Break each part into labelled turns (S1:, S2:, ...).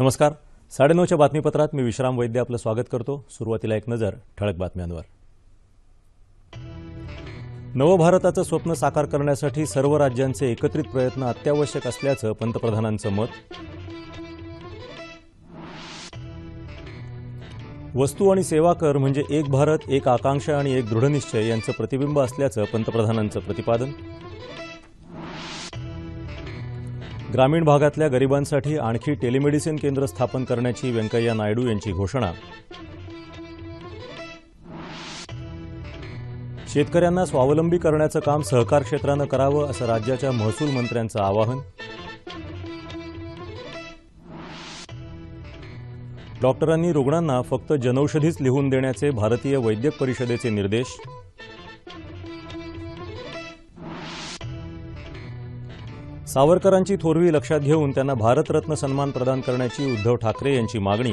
S1: नमस्कार. साडेनऊच्या बातमीपत्रात मी विश्राम वैद्य आपलं स्वागत करतो. सुरुवातीला एक नजर ठळक बातम्यांवर. नवभारताचं स्वप्न साकार करण्यासाठी सर्व राज्यांचे एकत्रित प्रयत्न अत्यावश्यक असल्याचं पंतप्रधानांचं मत. वस्तू आणि सेवा कर म्हणजे एक भारत एक आकांक्षा आणि एक दृढनिश्चय यांचं प्रतिबिंब असल्याचं पंतप्रधानांचं प्रतिपादन. ग्रामीण भागातल्या गरिबांसाठी आणखी टेलिमेडिसिन केंद्र स्थापन करण्याची व्यंकय्या नायडू यांची घोषणा. शेतकऱ्यांना स्वावलंबी करण्याचं काम सहकार क्षेत्रानं करावं असं राज्याच्या महसूल मंत्र्यांचं आवाहन. डॉक्टरांनी रुग्णांना फक्त जनौषधीच लिहून देण्याचे भारतीय वैद्यक परिषदेचे निर्देश. सावरकरांची थोरवी लक्षात घेऊन त्यांना भारतरत्न सन्मान प्रदान करण्याची उद्धव ठाकरे यांची मागणी.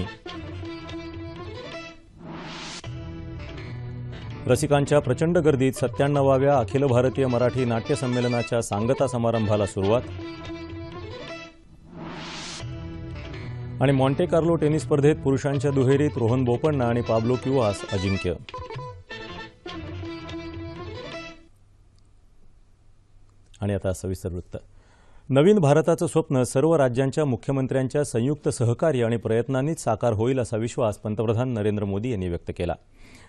S1: रसिकांच्या प्रचंड गर्दीत सत्त्याण्णवाव्या अखिल भारतीय मराठी नाट्य संमेलनाच्या सांगता समारंभाला सुरुवात. आणि मॉन्टे कार्लो टेनिस स्पर्धेत पुरुषांच्या दुहेरीत रोहन बोपण्णा आणि पाब्लो क्युआस अजिंक्य. आणि आता सविस्तर वृत्त. नवीन भारताचं स्वप्न सर्व राज्यांच्या मुख्यमंत्र्यांच्या संयुक्त सहकार्य आणि प्रयत्नांनीच साकार होईल असा विश्वास पंतप्रधान नरेंद्र मोदी यांनी व्यक्त केला.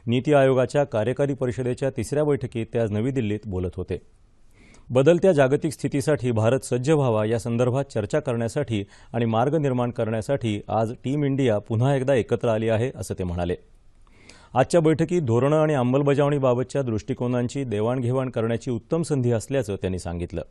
S1: नीती आयोगाच्या कार्यकारी परिषदेच्या तिसऱ्या बैठकीत ते आज नवी दिल्लीत बोलत होते. बदलत्या जागतिक स्थितीसाठी भारत सज्ज व्हावा या संदर्भात चर्चा करण्यासाठी आणि मार्ग निर्माण करण्यासाठी आज टीम इंडिया पुन्हा एकदा एकत्र आली आहे असं ते म्हणाले. आजच्या बैठकीत धोरणं आणि अंमलबजावणीबाबतच्या दृष्टिकोनांची देवाणघेवाण करण्याची उत्तम संधी असल्याचं त्यांनी सांगितलं.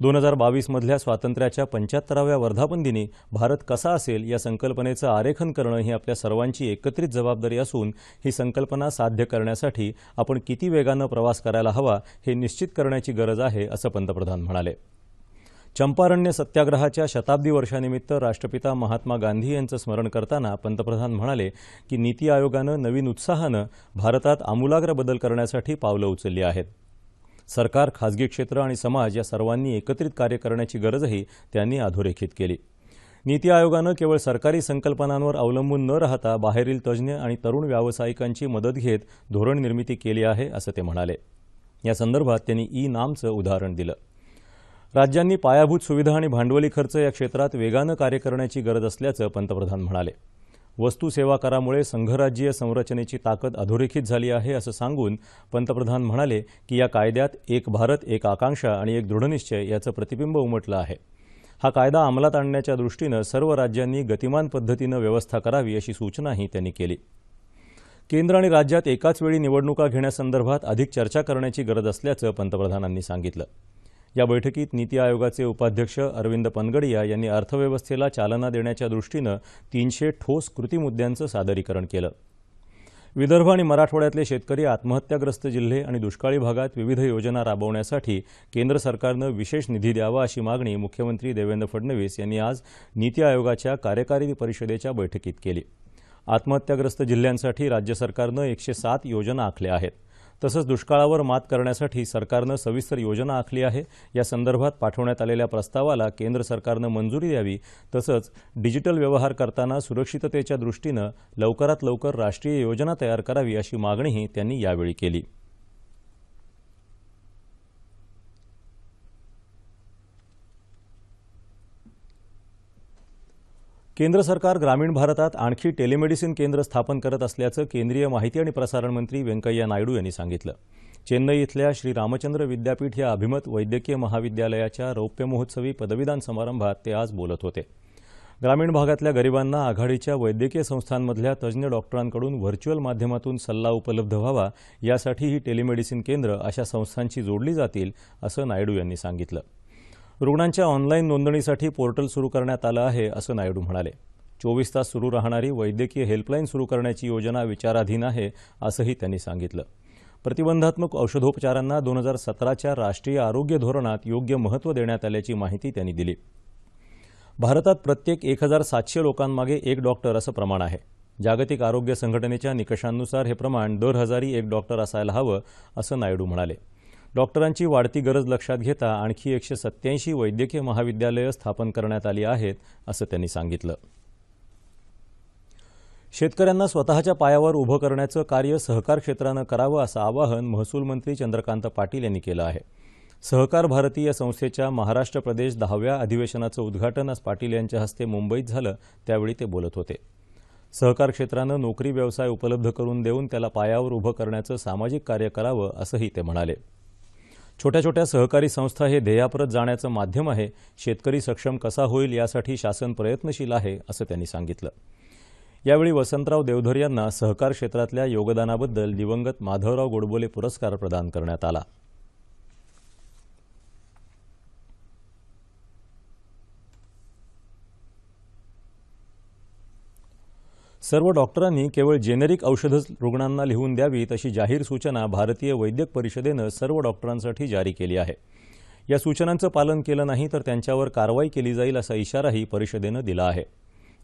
S1: दोन हजार बावीसमधल्या स्वातंत्र्याच्या पंच्याहत्तराव्या वर्धापन दिनी भारत कसा असेल या संकल्पनेचं आरेखन करणं ही आपल्या सर्वांची एकत्रित जबाबदारी असून ही संकल्पना साध्य करण्यासाठी आपण किती वेगानं प्रवास करायला हवा हे निश्चित करण्याची गरज आहे असं पंतप्रधान म्हणाले. चंपारण्य सत्याग्रहाच्या शताब्दी वर्षानिमित्त राष्ट्रपिता महात्मा गांधी यांचं स्मरण करताना पंतप्रधान म्हणाले की नीती आयोगानं नवीन उत्साहानं भारतात आमूलाग्र बदल करण्यासाठी पावलं उचलली आहेत. सरकार खासगी क्षेत्र आणि समाज या सर्वांनी एकत्रित कार्य करण्याची गरजही त्यांनी अधोरेखित केली. नीती आयोगानं केवळ सरकारी संकल्पनांवर अवलंबून न राहता बाहेरील तज्ज्ञ आणि तरुण व्यावसायिकांची मदत घेत धोरण निर्मिती केली आहे असं ते म्हणाले. या संदर्भात त्यांनी ई नामचं उदाहरण दिलं. राज्यांनी पायाभूत सुविधा आणि भांडवली खर्च या क्षेत्रात वेगानं कार्य करण्याची गरज असल्याचं पंतप्रधान म्हणाले. वस्तू सेवा करामुळे संघराज्यीय संरचनेची ताकद अधोरेखित झाली आहे असं सांगून पंतप्रधान म्हणाले की या कायद्यात एक भारत एक आकांक्षा आणि एक दृढनिश्चय याचं प्रतिबिंब उमटलं आहे. हा कायदा अंमलात आणण्याच्या दृष्टीनं सर्व राज्यांनी गतिमान पद्धतीनं व्यवस्था करावी अशी सूचनाही त्यांनी केली. केंद्र आणि राज्यात एकाच वेळी निवडणुका घेण्यासंदर्भात अधिक चर्चा करण्याची गरज असल्याचं पंतप्रधानांनी सांगितलं. या बैठकीत नीती आयोगाचे उपाध्यक्ष अरविंद पनगडिया यांनी अर्थव्यवस्थेला चालना देण्याच्या दृष्टीनं तीनशे ठोस कृती मुद्द्यांचं सादरीकरण केलं. विदर्भ आणि मराठवाड्यातले शेतकरी आत्महत्याग्रस्त जिल्हे आणि दुष्काळी भागात विविध योजना राबवण्यासाठी केंद्र सरकारनं विशेष निधी द्यावा अशी मागणी मुख्यमंत्री देवेंद्र फडणवीस यांनी आज नीती आयोगाच्या कार्यकारी परिषदेच्या बैठकीत केली. आत्महत्याग्रस्त जिल्ह्यांसाठी राज्य सरकारनं एकशे सात योजना आखल्या आहेत. तसंच दुष्काळावर मात करण्यासाठी सरकारनं सविस्तर योजना आखली आहे. या संदर्भात पाठवण्यात आलेल्या प्रस्तावाला केंद्र सरकारनं मंजुरी द्यावी. तसंच डिजिटल व्यवहार करताना सुरक्षिततेच्या दृष्टीनं लवकरात लवकर राष्ट्रीय योजना तयार करावी अशी मागणीही त्यांनी यावेळी केली. केंद्र सरकार ग्रामीण भारतात आणखी टेलिमेडिसिन केंद्र स्थापन करत असल्याचं केंद्रीय माहिती आणि प्रसारण मंत्री व्यंकय्या नायडू यांनी सांगितलं. चेन्नई इथल्या श्री रामचंद्र विद्यापीठ या अभिमत वैद्यकीय महाविद्यालयाच्या रौप्य महोत्सवी पदवीदान समारंभात ते आज बोलत होते. ग्रामीण भागातल्या गरिबांना आघाडीच्या वैद्यकीय संस्थांमधल्या तज्ज्ञ डॉक्टरांकडून व्हर्च्युअल माध्यमातून सल्ला उपलब्ध व्हावा यासाठी ही टेलिमेडिसिन केंद्र अशा संस्थांशी जोडली जातील असं नायडू यांनी सांगितलं. रुग्णांच्या ऑनलाईन नोंदणीसाठी पोर्टल सुरू करण्यात आलं आहे असं नायडू म्हणाले. चोवीस तास सुरू राहणारी वैद्यकीय हेल्पलाईन सुरू करण्याची योजना विचाराधीन आहे असंही त्यांनी सांगितलं. प्रतिबंधात्मक औषधोपचारांना दोन हजार सतराच्या राष्ट्रीय आरोग्य धोरणात योग्य महत्त्व देण्यात आल्याची माहिती त्यांनी दिली. भारतात प्रत्येक एक हजार सातशे लोकांमागे एक डॉक्टर असं प्रमाण आहे. जागतिक आरोग्य संघटनेच्या निकषांनुसार हे प्रमाण दर हजारी एक डॉक्टर असायला हवं असं नायडू म्हणाले. डॉक्टरांची वाढती गरज लक्षात घेता आणखी एकशे सत्याऐंशी वैद्यकीय महाविद्यालयं स्थापन करण्यात आली आहेत असं त्यांनी सांगितलं. शेतकऱ्यांना स्वतःच्या पायावर उभं करण्याचं कार्य सहकार क्षेत्रानं करावं असं आवाहन महसूल मंत्री चंद्रकांत पाटील यांनी केलं आहे. सहकार भारती या संस्थेच्या महाराष्ट्र प्रदेश दहाव्या अधिवेशनाचं उद्घाटन आज पाटील यांच्या हस्ते मुंबईत झालं त्यावेळी ते बोलत होते. सहकार क्षेत्रानं नोकरी व्यवसाय उपलब्ध करून देऊन त्याला पायावर उभं करण्याचं सामाजिक कार्य करावं असंही ते म्हणाले. छोट्या छोट्या सहकारी संस्था हे ध्येयाप्रत जाण्याचं माध्यम आहे. शेतकरी सक्षम कसा होईल यासाठी शासन प्रयत्नशील आहे असं त्यांनी सांगितलं. यावेळी वसंतराव देवधर यांना सहकार क्षेत्रातल्या योगदानाबद्दल दिवंगत माधवराव गोडबोले पुरस्कार प्रदान करण्यात आला. सर्व डॉक्टरांनी केवळ जेनेरिक औषधच रुग्णांना लिहून द्यावीत अशी जाहीर सूचना भारतीय वैद्यक परिषदेनं सर्व डॉक्टरांसाठी जारी केली आहे. या सूचनांचं पालन केलं नाही तर त्यांच्यावर कारवाई केली जाईल असा इशाराही परिषदेनं दिला आहे.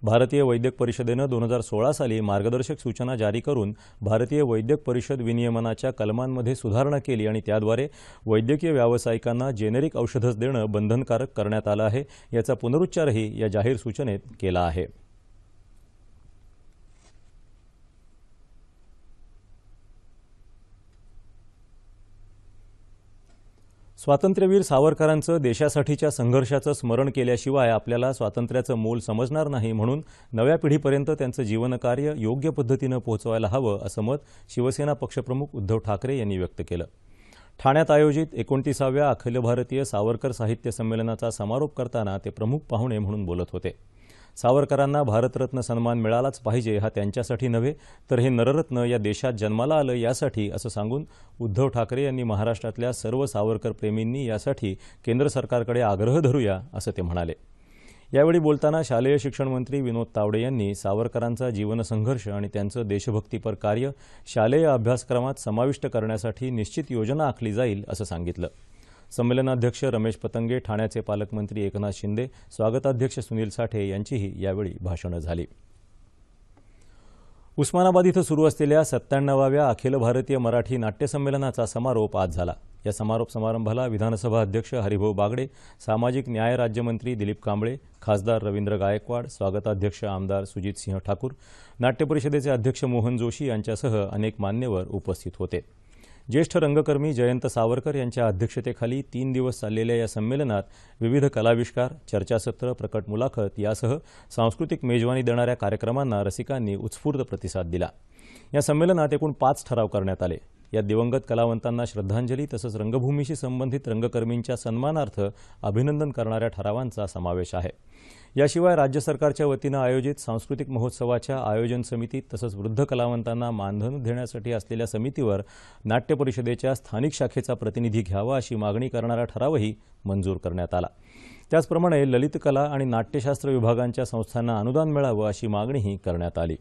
S1: भारतीय वैद्यक परिषदेनं दोन हजार सोळा साली मार्गदर्शक सूचना जारी करून भारतीय वैद्यक परिषद विनियमनाच्या कलमांमध्ये सुधारणा केली आणि त्याद्वारे वैद्यकीय व्यावसायिकांना जेनेरिक औषधच देणं बंधनकारक करण्यात आलं आहे याचा पुनरुच्चारही या जाहीर सूचनेत केला आहे. स्वातंत्र्यवीर सावरकरांचं देशासाठीच्या संघर्षाचं स्मरण केल्याशिवाय आपल्याला स्वातंत्र्याचं मोल समजणार नाही म्हणून नव्या पिढीपर्यंत त्यांचं जीवनकार्य योग्य पद्धतीनं पोहोचवायला हवं असं मत शिवसेना पक्षप्रमुख उद्धव ठाकरे यांनी व्यक्त केलं. ठाण्यात आयोजित एकोणतीसाव्या अखिल भारतीय सावरकर साहित्य संमेलनाचा समारोप करताना ते प्रमुख पाहुणे म्हणून बोलत होते. सावरकरांना भारतरत्न सन्मान मिळालाच पाहिजे हा त्यांच्यासाठी नव्हे तर हे नररत्न या देशात जन्माला आलं यासाठी असं सांगून उद्धव ठाकरे यांनी महाराष्ट्रातल्या सर्व सावरकर प्रेमींनी यासाठी केंद्र सरकारकडे आग्रह धरूया असं ते म्हणाले. यावेळी बोलताना शालेय शिक्षण मंत्री विनोद तावडे यांनी सावरकरांचा जीवनसंघर्ष आणि त्यांचं देशभक्तीपर कार्य शालेय अभ्यासक्रमात समाविष्ट करण्यासाठी निश्चित योजना आखली जाईल असं सांगितलं. संमेलनाध्यक्ष रमेश पतंगे ठाण्याचे पालकमंत्री एकनाथ शिंदे स्वागताध्यक्ष सुनील साठे यांचीही यावेळी भाषणं झाली. उस्मानाबाद इथं सुरू असलेल्या सत्त्याण्णवाव्या अखिल भारतीय मराठी नाट्य संमेलनाचा समारोप आज झाला. या समारोप समारंभाला विधानसभा अध्यक्ष हरिभाऊ बागडे सामाजिक न्याय राज्यमंत्री दिलीप कांबळे खासदार रवींद्र गायकवाड स्वागताध्यक्ष आमदार सुजित सिंह ठाकूर नाट्य परिषदेचे अध्यक्ष मोहन जोशी यांच्यासह अनेक मान्यवर उपस्थित होते. ज्येष्ठ रंगकर्मी जयंत सावरकर यांच्या अध्यक्षतेखाली तीन दिवस चाललेल्या या संमेलनात विविध कलाविष्कार चर्चासत्र प्रकट मुलाखत यासह सांस्कृतिक मेजवानी देणाऱ्या कार्यक्रमांना रसिकांनी उत्स्फूर्त प्रतिसाद दिला. या संमेलनात एकूण पाच ठराव करण्यात आले. या दिवंगत कलावंतांना श्रद्धांजली तसंच रंगभूमीशी संबंधित रंगकर्मींच्या सन्मानार्थ अभिनंदन करणाऱ्या ठरावांचा समावेश आहे. याशिवाय राज्य सरकारच्या वतीनं आयोजित सांस्कृतिक महोत्सवाच्या आयोजन समितीत तसंच वृद्ध कलावंतांना मानधन देण्यासाठी असलेल्या समितीवर नाट्य परिषदेच्या स्थानिक शाखेचा प्रतिनिधी घ्यावा अशी मागणी करणारा ठरावही मंजूर करण्यात आला. त्याचप्रमाणे ललित कला आणि नाट्यशास्त्र विभागांच्या संस्थांना अनुदान मिळावं अशी मागणीही करण्यात आली.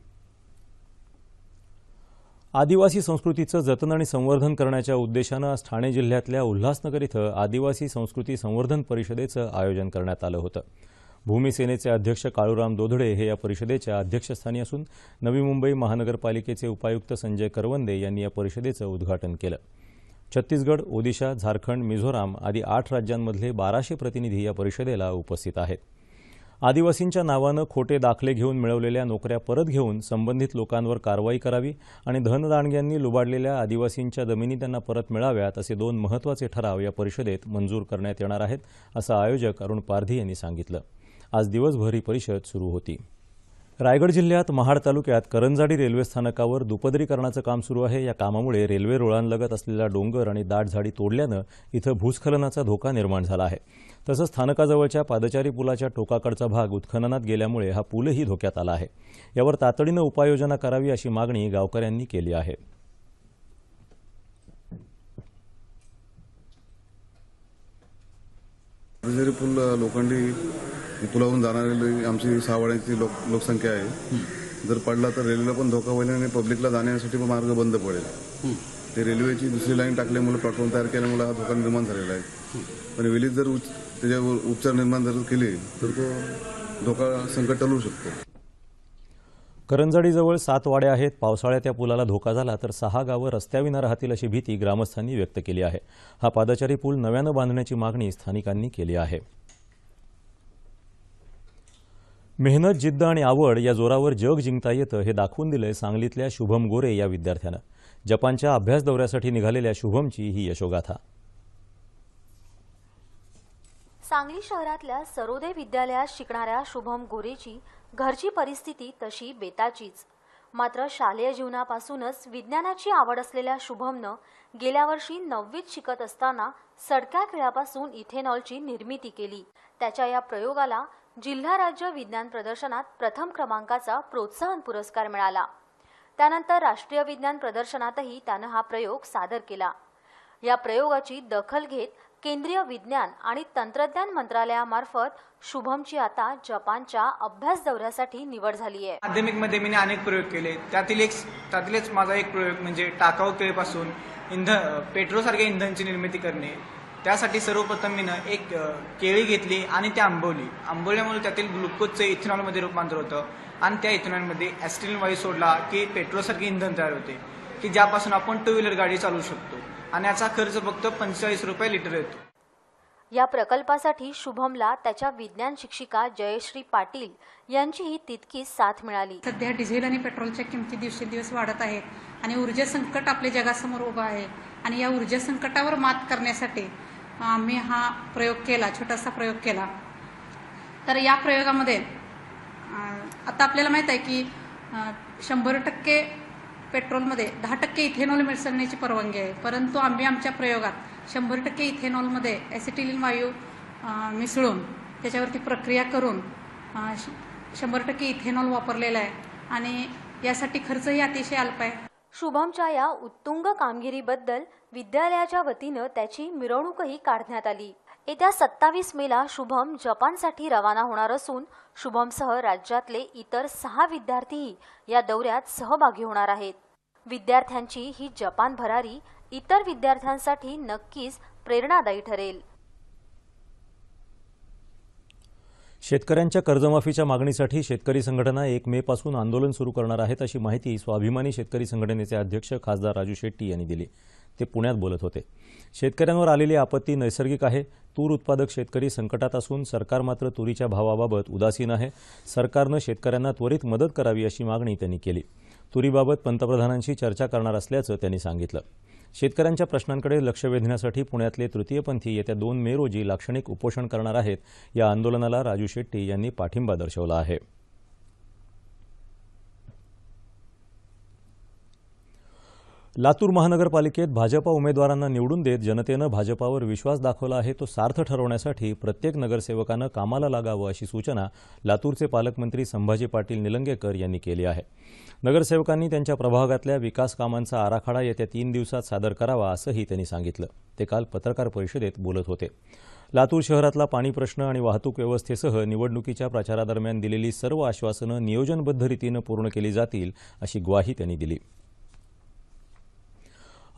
S1: आदिवासी संस्कृतीचं जतन आणि संवर्धन करण्याच्या उद्देशानं आज ठाणे जिल्ह्यातल्या उल्हासनगर इथं आदिवासी संस्कृती संवर्धन परिषदेचं आयोजन करण्यात आलं होतं. भूमिसेनेचे अध्यक्ष काळूराम दोधडे हे या परिषदेच्या अध्यक्षस्थानी असून नवी मुंबई महानगरपालिकेचे उपायुक्त संजय करवंदे यांनी या परिषदेचं उद्घाटन केलं. छत्तीसगड ओदिशा झारखंड मिझोराम आदी आठ राज्यांमधले बाराशे प्रतिनिधी या परिषदेला उपस्थित आहेत. आदिवासींच्या नावानं खोटे दाखले घेऊन मिळवलेल्या नोकऱ्या परत घेऊन संबंधित लोकांवर कारवाई करावी आणि धनदांडग्यांनी लुबाडलेल्या आदिवासींच्या जमिनी त्यांना परत मिळाव्यात असे दोन महत्त्वाचे ठराव या परिषदेत मंजूर करण्यात येणार आहेत असं आयोजक अरुण पारधी यांनी सांगितलं. आज दिवसभर ही परिषद सुरू होती. रायगड जिल्ह्यात महाड तालुक्यात करंजाडी रेल्वे स्थानकावर दुपदरीकरणाचं काम सुरू आहे. या कामामुळे रेल्वे रुळांलगत असलेला डोंगर आणि दाट झाडी तोडल्यानं इथं भूस्खलनाचा धोका निर्माण झाला आहे. तसंच स्थानकाजवळच्या पादचारी पुलाच्या टोकाकडचा भाग उत्खननात गेल्यामुळे हा पूलही धोक्यात आला आहे. यावर तातडीनं उपाययोजना करावी अशी मागणी गावकऱ्यांनी केली आहे.
S2: पादचारी पूल लोखंडी पुलावरून जाणारी आमची सहावाड्यांची लोक लोकसंख्या आहे. जर पडला तर रेल्वेला पण धोका होईल आणि पब्लिकला जाण्यासाठी पण मार्ग बंद पडेल. ते रेल्वेची दुसरी लाईन टाकल्यामुळे प्लॅटफॉर्म तयार केल्यामुळे हा धोका निर्माण झालेला आहे. पण वेळीच जर त्याच्यावर उपचार निर्माण जर केले तर तो धोका संकट टळू शकतो.
S1: करंजाडीजवळ सात वाड्या आहेत. पावसाळ्यात या पुलाला धोका झाला तर सहा गावं रस्त्याविना राहतील अशी भीती ग्रामस्थांनी व्यक्त केली आहे. हा पादचारी पूल नव्यानं बांधण्याची मागणी स्थानिकांनी केली आहे. मेहनत जिद्द आणि आवड या जोरावर जग जिंकता येतं हे दाखवून दिलंय सांगलीतल्या शुभम गोरे या विद्यार्थ्यानं. जपानच्या अभ्यास दौऱ्यासाठी निघालेल्या शुभमची ही यशोगाथा.
S3: सांगली शहरातल्या सरोदे विद्यालयात शिकणाऱ्या शुभम गोरेची घरची परिस्थिती तशी बेताचीच. मात्र शालेय जीवनापासूनच विज्ञानाची आवड असलेल्या शुभमनं गेल्या वर्षी नववीत शिकत असताना सडक्या खेळापासून इथेनॉलची निर्मिती केली. त्याच्या या प्रयोगाला जिल्हा राज्य विज्ञान प्रदर्शनात प्रथम क्रमांकाचा प्रोत्साहन पुरस्कार मिळाला. त्यानंतर राष्ट्रीय विज्ञान प्रदर्शनातही त्यानं हा प्रयोग सादर केला. या प्रयोगाची दखल घेत केंद्रीय विज्ञान आणि तंत्रज्ञान मंत्रालयामार्फत शुभमची आता जपानच्या अभ्यास दौऱ्यासाठी निवड झाली आहे
S4: माध्यमिकमध्ये मी अनेक प्रयोग केले. त्यातील एक त्यातीलच माझा एक प्रयोग म्हणजे टाकाऊ केळीपासून इंधन पेट्रोलसारख्या इंधनची निर्मिती करणे. त्यासाठी सर्वप्रथम मी एक केळी घेतली आणि ती आंबवली. आंबवल्यामुळे त्यातील ग्लुकोजचे इथेनॉलमध्ये रूपांतर होतं आणि त्या इथेनॉलमध्ये ॲस्ट्रिन वायू सोडला की पेट्रोलसारखे इंधन तयार होते की ज्यापासून आपण टू व्हीलर गाडी चालवू शकतो. आणि याचा खर्च फक्त पंचेचाळीस रुपये लिटर येतो.
S3: या प्रकल्पासाठी शुभमला त्याच्या विज्ञान शिक्षिका जयश्री पाटील यांचीही तितकीच साथ मिळाली.
S5: सध्या डिझेल आणि पेट्रोलच्या किमती दिवसेंदिवस वाढत आहेत आणि ऊर्जा संकट आपल्या जगासमोर उभं आहे. आणि या ऊर्जा संकटावर मात करण्यासाठी आम्ही हा प्रयोग केला छोटासा प्रयोग केला. तर या प्रयोगामध्ये आता आपल्याला माहीत आहे की शंभर टक्के पेट्रोलमध्ये दहा टक्के इथेनॉल मिसळण्याची परवानगी आहे. परंतु आम्ही आमच्या प्रयोगात शंभर टक्के इथेनॉलमध्ये ॲसिटिलिन वायू मिसळून त्याच्यावरती प्रक्रिया करून श- शंभर टक्के इथेनॉल वापरलेलं आहे. आणि यासाठी खर्चही अतिशय अल्प आहे.
S3: शुभमच्या या उत्तुंग कामगिरीबद्दल विद्यालयाच्या वतीनं त्याची मिरवणूकही काढण्यात आली. येत्या सत्तावीस मेला शुभम जपानसाठी रवाना होणार असून शुभमसह राज्यातले इतर सहा विद्यार्थीही या दौऱ्यात सहभागी होणार आहेत. विद्यार्थ्यांची ही जपान भरारी इतर विद्यार्थ्यांसाठी नक्कीच प्रेरणादायी ठरेल.
S1: शेतकऱ्यांच्या कर्जमाफीच्या मागणीसाठी शेतकरी संघटना एक मे पासून आंदोलन सुरू करणार आहेत अशी माहिती स्वाभिमानी शेतकरी संघटनेचे अध्यक्ष खासदार राजू शेट्टी यांनी दिली. ते पुण्यात बोलत होते. शेतकऱ्यांवर आलेली आपत्ती नैसर्गिक आहे. तूर उत्पादक शेतकरी संकटात असून सरकार मात्र तुरीच्या भावाबाबत उदासीन आहे. सरकारनं शेतकऱ्यांना त्वरित मदत करावी अशी मागणी त्यांनी केली. तुरीबाबत पंतप्रधानांशी चर्चा करणार असल्याचं त्यांनी सांगितलं. शेतकऱ्यांच्या प्रश्नांकडे लक्ष वेधण्यासाठी पुण्यातले तृतीयपंथी येत्या दोन मे रोजी लाक्षणिक उपोषण करणार आहेत या आंदोलनाला राजू शेट्टी यांनी पाठिंबा दर्शवला आहे. लातूर महानगरपालिकेत भाजपा उमेदवारांना निवडून देत जनतेनं भाजपावर विश्वास दाखवला आहे तो सार्थ ठरवण्यासाठी प्रत्येक नगरसेवकानं कामाला लागावं अशी सूचना लातूरचे पालकमंत्री संभाजी पाटील निलंगेकर यांनी केली आहे. नगरसेवकांनी त्यांच्या प्रभागातल्या विकास कामांचा आराखडा येत्या तीन दिवसात सादर करावा असंही त्यांनी सांगितलं. ते काल पत्रकार परिषदेत बोलत होते. लातूर शहरातला पाणी प्रश्न आणि वाहतूक व्यवस्थेसह निवडणुकीच्या प्रचारादरम्यान दिलेली सर्व आश्वासनं नियोजनबद्ध रीतीनं पूर्ण केली जातील अशी ग्वाही त्यांनी दिली.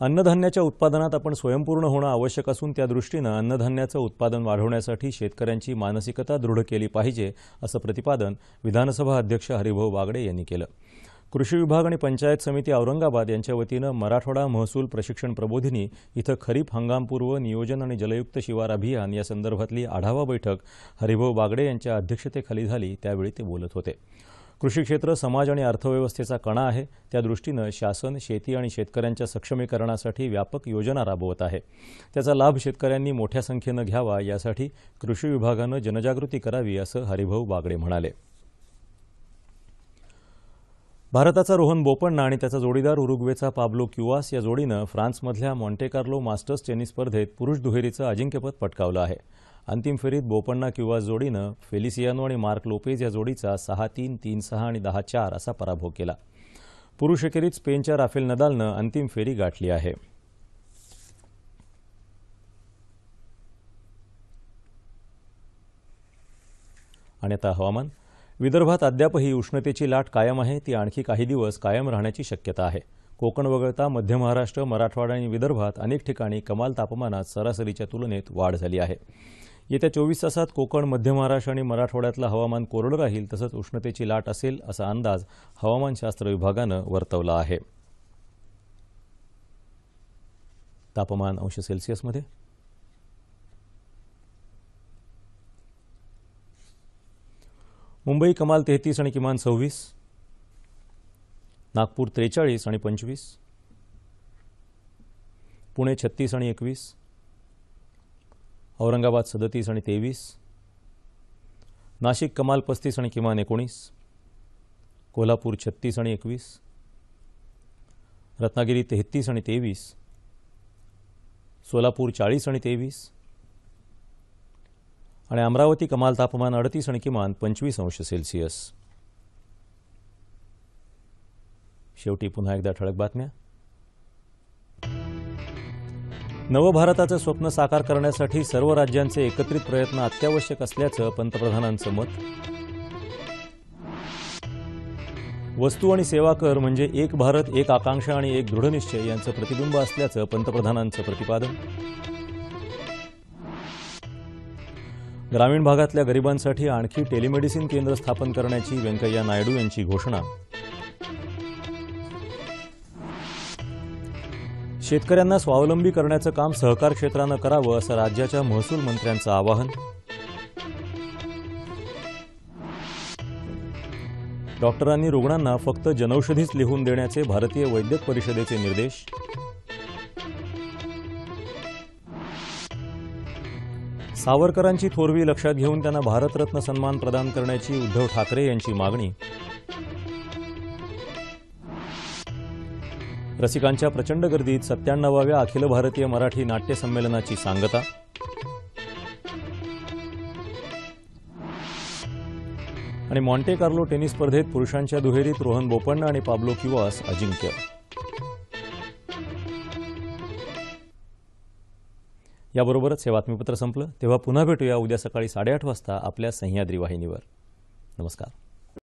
S1: अन्नधान्याच्या उत्पादनात आपण स्वयंपूर्ण होणं आवश्यक असून त्या दृष्टीनं अन्नधान्याचं उत्पादन वाढवण्यासाठी शेतकऱ्यांची मानसिकता दृढ केली पाहिजे असं प्रतिपादन विधानसभा अध्यक्ष हरिभाऊ बागडे यांनी केलं. कृषी विभाग आणि पंचायत समिती औरंगाबाद यांच्या वतीनं मराठवाडा महसूल प्रशिक्षण प्रबोधिनी इथं खरीप हंगामपूर्व नियोजन आणि जलयुक्त शिवार अभियान या संदर्भातली आढावा बैठक हरिभाऊ बागडे यांच्या अध्यक्षतेखाली झाली त्यावेळी ते बोलत होते. कृषी क्षेत्र समाज आणि अर्थव्यवस्थेचा कणा आहे. त्या दृष्टीनं शासन शेती आणि शेतकऱ्यांच्या सक्षमीकरणासाठी व्यापक योजना राबवत आहे. त्याचा लाभ शेतकऱ्यांनी मोठ्या संख्येनं घ्यावा यासाठी कृषी विभागानं जनजागृती करावी असं हरिभाऊ बागडे म्हणाले. भारताचा रोहन बोपण्णा आणि त्याचा जोडीदार उरुग्वेचा पाब्लो क्युआस या जोडीनं फ्रान्समधल्या मॉन्टेकार्लो मास्टर्स टेनिस स्पर्धेत पुरुष दुहेरीचं अजिंक्यपद पटकावलं आहे. अंतिम फेरीत बोपण्णा किंवा जोडीनं फेलिसियानो आणि मार्क लोपेज या जोडीचा सहा तीन तीन सहा आणि दहा चार असा पराभव केला. पुरुष एकेरीत स्पेनच्या राफेल नदालनं अंतिम फेरी गाठली आहे. आणि आता हवामान. विदर्भात अद्यापही उष्णतेची लाट कायम आहे. ती आणखी काही दिवस कायम राहण्याची शक्यता आहे. कोकण वगळता मध्य महाराष्ट्र मराठवाडा आणि विदर्भात अनेक ठिकाणी कमाल तापमानात सरासरीच्या तुलनेत वाढ झाली आहे. येत्या चोवीस तासात कोकण मध्य महाराष्ट्र आणि मराठवाड्यातलं हवामान कोरडं राहील तसंच उष्णतेची लाट असेल असा अंदाज हवामानशास्त्र विभागानं वर्तवला आहे. तापमान अंश सेल्सिअसमध्ये मुंबई कमाल तेहतीस आणि किमान सव्वीस. नागपूर त्रेचाळीस आणि पंचवीस. पुणे छत्तीस आणि एकवीस. औरंगाबाद सदतीस आणि तेवीस. नाशिक कमाल पस्तीस आणि किमान एकोणीस. कोल्हापूर छत्तीस आणि एकवीस. रत्नागिरी तेहत्तीस आणि तेवीस. सोलापूर चाळीस आणि तेवीस. आणि अमरावती कमाल तापमान अडतीस आणि किमान पंचवीस अंश सेल्सिअस. शेवटी पुन्हा एकदा ठळक बातम्या. नवभारताचं स्वप्न साकार करण्यासाठी सर्व राज्यांचे एकत्रित प्रयत्न अत्यावश्यक असल्याचं पंतप्रधानांचं मत. वस्तू आणि सेवा कर म्हणजे एक भारत एक आकांक्षा आणि एक दृढनिश्चय यांचं प्रतिबिंब असल्याचं पंतप्रधानांचं प्रतिपादन. ग्रामीण भागातल्या गरिबांसाठी आणखी टेलिमेडिसिन केंद्र स्थापन करण्याची व्यंकय्या नायडू यांची घोषणा. शेतकऱ्यांना स्वावलंबी करण्याचं काम सहकार क्षेत्रानं करावं असं राज्याच्या महसूल मंत्र्यांचं आवाहन. डॉक्टरांनी रुग्णांना फक्त जनौषधीच लिहून देण्याचे भारतीय वैद्यक परिषदेचे निर्देश. सावरकरांची थोरवी लक्षात घेऊन त्यांना भारतरत्न सन्मान प्रदान करण्याची उद्धव ठाकरे यांची मागणी. रसिकांच्या प्रचंड गर्दीत सत्त्याण्णवाव्या अखिल भारतीय मराठी नाट्य संमेलनाची सांगता. आणि मॉन्टे कार्लो टेनिस स्पर्धेत पुरुषांच्या दुहेरीत रोहन बोपण्णा आणि पाब्लो किवास अजिंक्य. याबरोबरच हे बातमीपत्र संपलं. तेव्हा पुन्हा भेटूया उद्या सकाळी साडेआठ वाजता आपल्या सह्याद्री वाहिनीवर. नमस्कार.